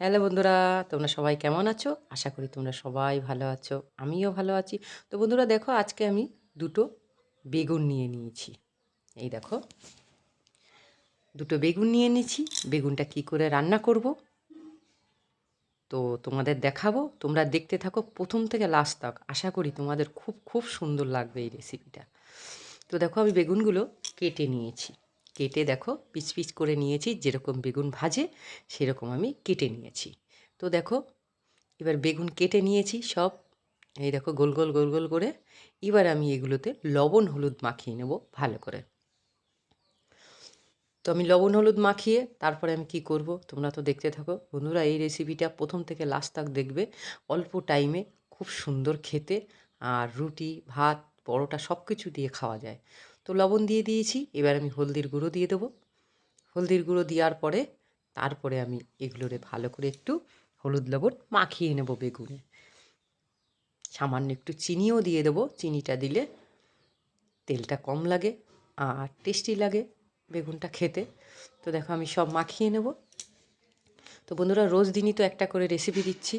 Hello বন্ধুরা, তোমরা সবাই কেমন আছো? আশা করি তোমরা সবাই ভালো আছো, আমিও ভালো আছি। তো বন্ধুরা, দেখো আজকে আমি দুটো বেগুন নিয়ে নিয়েছি। এই দেখো, দুটো বেগুন নিয়ে নিয়েছি। বেগুনটা কি করে রান্না করব? তো তোমাদের দেখাবো, তোমরা দেখতে থাকো প্রথম থেকে লাস্ট তক। আশা করি তোমাদের খুব খুব সুন্দর লাগবে এই রেসিপিটা তো দেখো আমি বেগুনগুলো কেটে নিয়েছি। কেটে দেখো পিচ পিচ করে নিয়েছি, যেরকম বেগুন ভাজে, সেরকম আমি কেটে নিয়েছি। তো দেখো, এবার বেগুন কেটে নিয়েছি সব। এই দেখো, গোল গোল গোল গোল করে। এবার আমি এগুলোতে লবণ, হলুদ মাখিয়ে নেব ভালো করে। তো আমি লবণ, হলুদ মাখিয়ে তারপরে আমি কি করব? তোমরা তো দেখতে থাকো। বন্ধুরা, এই রেসিপিটা প্রথম থেকে লাস্ট তাক দেখবে। অল্প টাইমে খুব সুন্দর খেতে। আর রুটি, ভাত, পরোটা সব কিছু দিয়ে খাওয়া যায়। তো লবণ দিয়ে দিয়েছি, এবার আমি হলদির গুঁড়ো দিয়ে দেবো। হলদির গুঁড়ো দেওয়ার পরে তারপরে আমি এগুলোরে ভালো করে একটু হলুদ লবণ মাখিয়ে নেব বেগুনে। সামান্য একটু চিনিও দিয়ে দেবো, চিনিটা দিলে তেলটা কম লাগে আর টেস্টি লাগে বেগুনটা খেতে। তো দেখো আমি সব মাখিয়ে নেব। তো বন্ধুরা, রোজ দিনই তো একটা করে রেসিপি দিচ্ছি।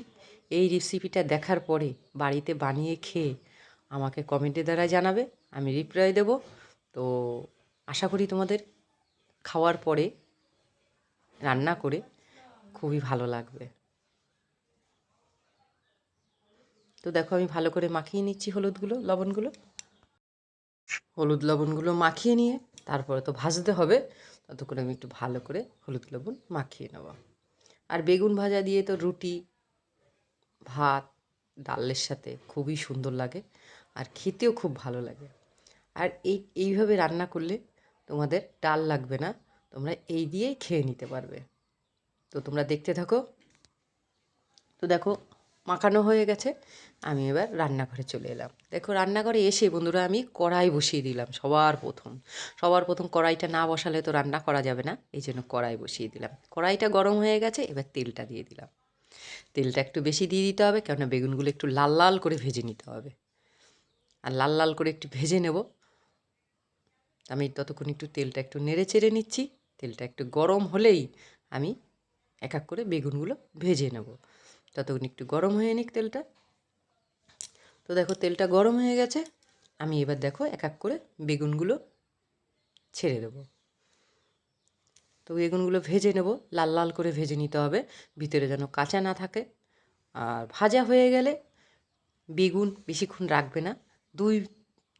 এই রেসিপিটা দেখার পরে বাড়িতে বানিয়ে খেয়ে আমাকে কমেন্টের দ্বারা জানাবে, আমি রিপ্লাই দেবো। তো আশা করি তোমাদের খাওয়ার পরে রান্না করে খুবই ভালো লাগবে। তো দেখো আমি ভালো করে মাখিয়ে নিচ্ছি হলুদগুলো, লবণগুলো। হলুদ, লবণগুলো মাখিয়ে নিয়ে তারপরে তো ভাজতে হবে, ততক্ষণ আমি একটু ভালো করে হলুদ, লবণ মাখিয়ে নেব। আর বেগুন ভাজা দিয়ে তো রুটি, ভাত, ডালের সাথে খুবই সুন্দর লাগে আর খেতেও খুব ভালো লাগে। আর এই, এইভাবে রান্না করলে তোমাদের ডাল লাগবে না, তোমরা এই দিয়েই খেয়ে নিতে পারবে। তো তোমরা দেখতে থাকো। তো দেখো, মাখানো হয়ে গেছে। আমি এবার রান্নাঘরে চলে এলাম। দেখো, রান্নাঘরে এসে বন্ধুরা আমি কড়াই বসিয়ে দিলাম সবার প্রথম। সবার প্রথম কড়াইটা না বসালে তো রান্না করা যাবে না, এই জন্য কড়াই বসিয়ে দিলাম। কড়াইটা গরম হয়ে গেছে, এবার তেলটা দিয়ে দিলাম। তেলটা একটু বেশি দিয়ে দিতে হবে, কেননা বেগুনগুলো একটু লাল লাল করে ভেজে নিতে হবে। আর লাল লাল করে একটু ভেজে নেব। আমি ততক্ষণ একটু তেলটা একটু নেড়ে চেড়ে নিচ্ছি। তেলটা একটু গরম হলেই আমি এক এক করে বেগুনগুলো ভেজে নেব। ততক্ষণ একটু গরম হয়ে নিক তেলটা। তো দেখো তেলটা গরম হয়ে গেছে। আমি এবার দেখো এক এক করে বেগুনগুলো ছেড়ে দেবো। তো বেগুনগুলো ভেজে নেব। লাল লাল করে ভেজে নিতে হবে। ভিতরে যেন কাঁচা না থাকে। আর ভাজা হয়ে গেলে বেগুন বেশিক্ষণ রাখবে না। দুই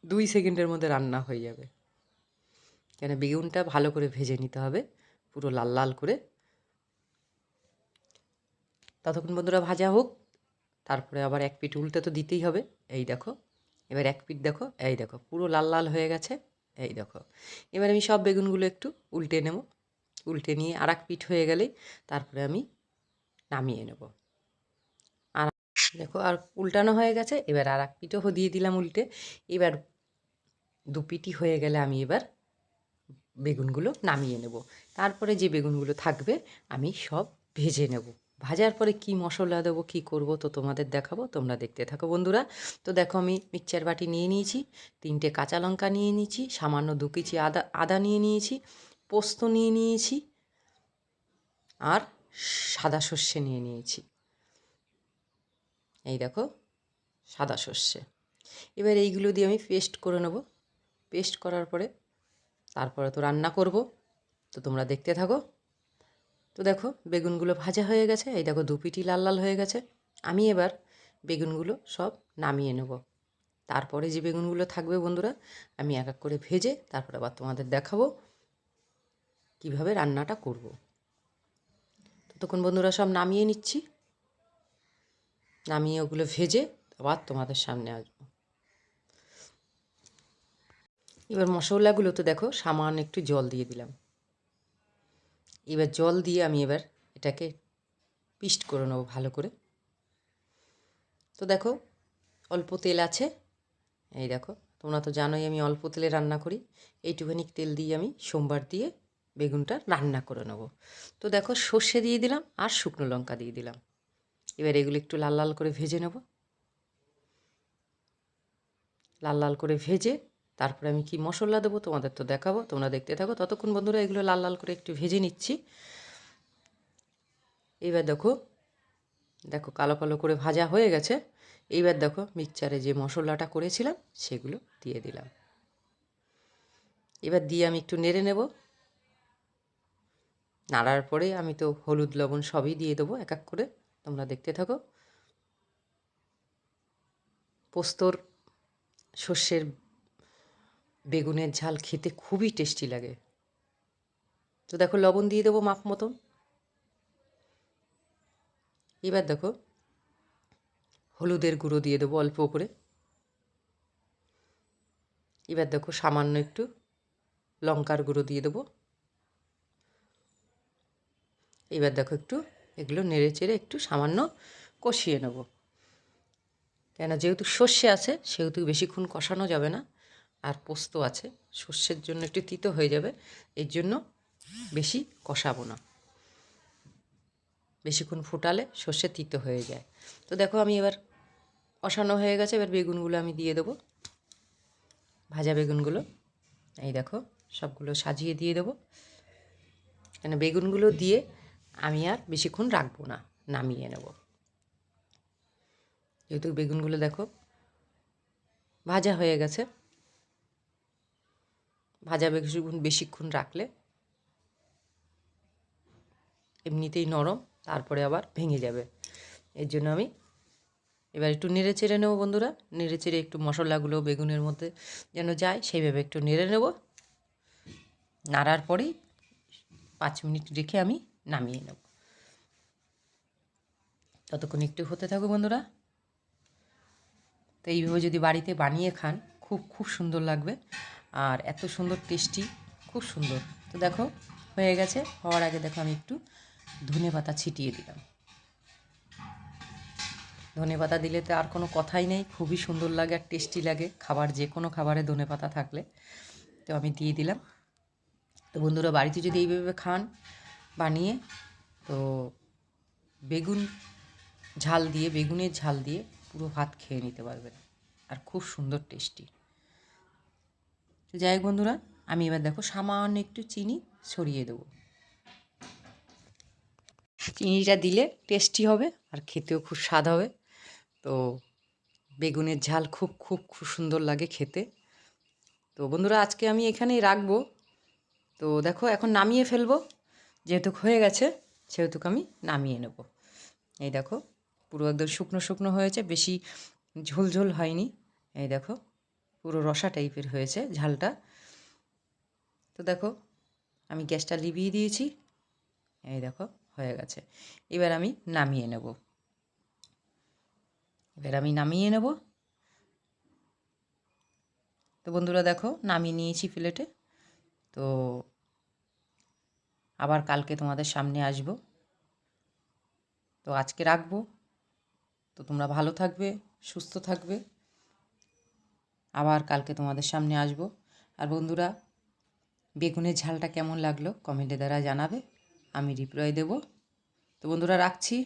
দুই সেকেন্ডের মধ্যে রান্না হয়ে যাবে। কেন বেগুনটা ভালো করে ভেজে নিতে হবে, পুরো লাল লাল করে। ততক্ষণ বন্ধুরা ভাজা হোক, তারপরে আবার এক পিঠ উল্টে তো দিতেই হবে। এই দেখো, এবার এক পিঠ দেখো, এই দেখো, পুরো লাল লাল হয়ে গেছে, এই দেখো। এবার আমি সব বেগুনগুলো একটু উল্টে নেব, উল্টে নিয়ে আর এক পিঠ হয়ে গেলেই তারপরে আমি নামিয়ে নেব। আর দেখো, আর উল্টানো হয়ে গেছে, এবার আর এক পিঠও দিয়ে দিলাম উল্টে। এবার দু পিঠই হয়ে গেলে আমি এবার বেগুনগুলো নামিয়ে নেব। তারপরে যে বেগুনগুলো থাকবে, আমি সব ভেজে নেব। ভাজার পরে কি মশলা দেবো, কি করব, তো তোমাদের দেখাবো, তোমরা দেখতে থাকো বন্ধুরা। তো দেখো আমি মিক্সচার বাটি নিয়ে নিয়েছি, তিনটে কাঁচা লঙ্কা নিয়ে নিয়েছি, সামান্য দু কেজি আদা আদা নিয়ে নিয়েছি, পোস্ত নিয়ে নিয়েছি, আর সাদা সর্ষে নিয়ে নিয়েছি। এই দেখো, সাদা সর্ষে। এবার এইগুলো দিয়ে আমি পেস্ট করে নেব। পেস্ট করার পরে তারপরে তো রান্না করব। তো তোমরা দেখতে থাকো। তো দেখো, বেগুনগুলো ভাজা হয়ে গেছে। এই দেখো দু পিটি লাল লাল হয়ে গেছে। আমি এবার বেগুনগুলো সব নামিয়ে নেব। তারপরে যে বেগুনগুলো থাকবে বন্ধুরা, আমি এক এক করে ভেজে তারপরে আবার তোমাদের দেখাবো কীভাবে রান্নাটা করব। ততক্ষণ বন্ধুরা সব নামিয়ে নিচ্ছি। নামিয়ে ওগুলো ভেজে আবার তোমাদের সামনে আসব। এবার মশলাগুলো তো দেখো, সামান্য একটু জল দিয়ে দিলাম। এবার জল দিয়ে আমি এবার এটাকে পিস্ট করে নেব ভালো করে। তো দেখো, অল্প তেল আছে। এই দেখো, তোমরা তো জানোই আমি অল্প তেলে রান্না করি। এইটুখানি তেল দিয়ে আমি সোমবার দিয়ে বেগুনটা রান্না করে নেব। তো দেখো, সর্ষে দিয়ে দিলাম আর শুকনো লঙ্কা দিয়ে দিলাম। এবার এগুলো একটু লাল লাল করে ভেজে নেব। লাল লাল করে ভেজে তারপরে আমি কি মশলা দেবো তোমাদের তো দেখাবো, তোমরা দেখতে থাকো। ততক্ষণ বন্ধুরা, এগুলো লাল লাল করে একটু ভেজে নিচ্ছি। এবার দেখো দেখো কালো কালো করে ভাজা হয়ে গেছে। এইবার দেখো মিক্সচারে যে মশলাটা করেছিলাম, সেগুলো দিয়ে দিলাম। এবার দিয়ে আমি একটু নেড়ে নেব। নাড়ার পরে আমি তো হলুদ, লবণ সবই দিয়ে দেবো এক এক করে, তোমরা দেখতে থাকো। পোস্তর সর্ষের বেগুনের ঝাল খেতে খুবই টেস্টি লাগে। তো দেখো, লবণ দিয়ে দেবো মাপ মতন। এবার দেখো, হলুদের গুঁড়ো দিয়ে দেবো অল্প করে। এবার দেখো, সামান্য একটু লঙ্কার গুঁড়ো দিয়ে দেবো। এবার দেখো একটু, এগুলো নেড়ে চেড়ে একটু সামান্য কষিয়ে নেব। কেন, যেহেতু সর্ষে আছে, সেহেতু বেশিক্ষণ কষানো যাবে না। আর পোস্ত আছে, সর্ষের জন্য একটু তিতো হয়ে যাবে, এর জন্য বেশি কষাবো না। বেশিক্ষণ ফুটালে সর্ষে তিতো হয়ে যায়। তো দেখো আমি এবার কষানো হয়ে গেছে, এবার বেগুনগুলো আমি দিয়ে দেবো। ভাজা বেগুনগুলো, এই দেখো সবগুলো সাজিয়ে দিয়ে দেবো। কেন বেগুনগুলো দিয়ে আমি আর বেশিক্ষণ রাখব না, নামিয়ে নেব। যেহেতু বেগুনগুলো দেখো ভাজা হয়ে গেছে ভাজা বেগুন বেশিক্ষণ রাখলে এমনিতেই নরম, তারপরে আবার ভেঙে যাবে। এর জন্য আমি এবার একটু নেড়ে চেড়ে নেব বন্ধুরা। নেড়ে চেড়ে একটু মশলাগুলো বেগুনের মধ্যে যেন যায়, সেইভাবে একটু নেড়ে নেব। নাড়ার পরেই পাঁচ মিনিট রেখে আমি নামিয়ে নেব। ততক্ষণ একটু হতে থাকো বন্ধুরা। তো এইভাবে যদি বাড়িতে বানিয়ে খান, খুব খুব সুন্দর লাগবে। আর এত সুন্দর টেস্টি, খুব সুন্দর। তো দেখো, হয়ে গেছে। হওয়ার আগে দেখো, আমি একটু ধনে পাতা ছিটিয়ে দিলাম। ধনে পাতা দিলে তো আর কোনো কথাই নেই, খুবই সুন্দর লাগে আর টেস্টি লাগে খাবার, যে কোনো খাবারে ধনে পাতা থাকলে। তো আমি দিয়ে দিলাম। তো বন্ধুরা, বাড়িতে যদি এইভাবে খান, বানিয়ে, তো বেগুন ঝাল দিয়ে, বেগুনের ঝাল দিয়ে পুরো ভাত খেয়ে নিতে পারবেন। আর খুব সুন্দর টেস্টি। তো যাই হোক বন্ধুরা, আমি এবার দেখো সামান্য একটু চিনি ছড়িয়ে দেবো। চিনিটা দিলে টেস্টি হবে আর খেতেও খুব স্বাদ হবে। তো বেগুনের ঝাল খুব খুব খুব সুন্দর লাগে খেতে। তো বন্ধুরা, আজকে আমি এখানেই রাখব। তো দেখো, এখন নামিয়ে ফেলব। যেহেতু হয়ে গেছে, সেহেতু আমি নামিয়ে নেব। এই দেখো, পুরো একদম শুকনো শুকনো হয়েছে, বেশি ঝোল ঝোল হয়নি। এই দেখো পুরো রসা টাইপের হয়েছে ঝালটা। তো দেখো, আমি গ্যাসটা লিভিয়ে দিয়েছি। এই দেখো, হয়ে গেছে। এবার আমি নামিয়ে নেব। এবার আমি নামিয়ে নেব। তো বন্ধুরা দেখো, নামিয়ে নিয়েছি প্লেটে। তো আবার কালকে তোমাদের সামনে আসব। তো আজকে রাখব। তো তোমরা ভালো থাকবে, সুস্থ থাকবে। আবার কালকে তোমাদের সামনে আসব। আর বন্ধুরা, বেগুনের ঝালটা কেমন লাগল? কমেন্টে দ্বারা জানাবে। আমি রিপ্লাই দেব। তো বন্ধুরা, রাখছি।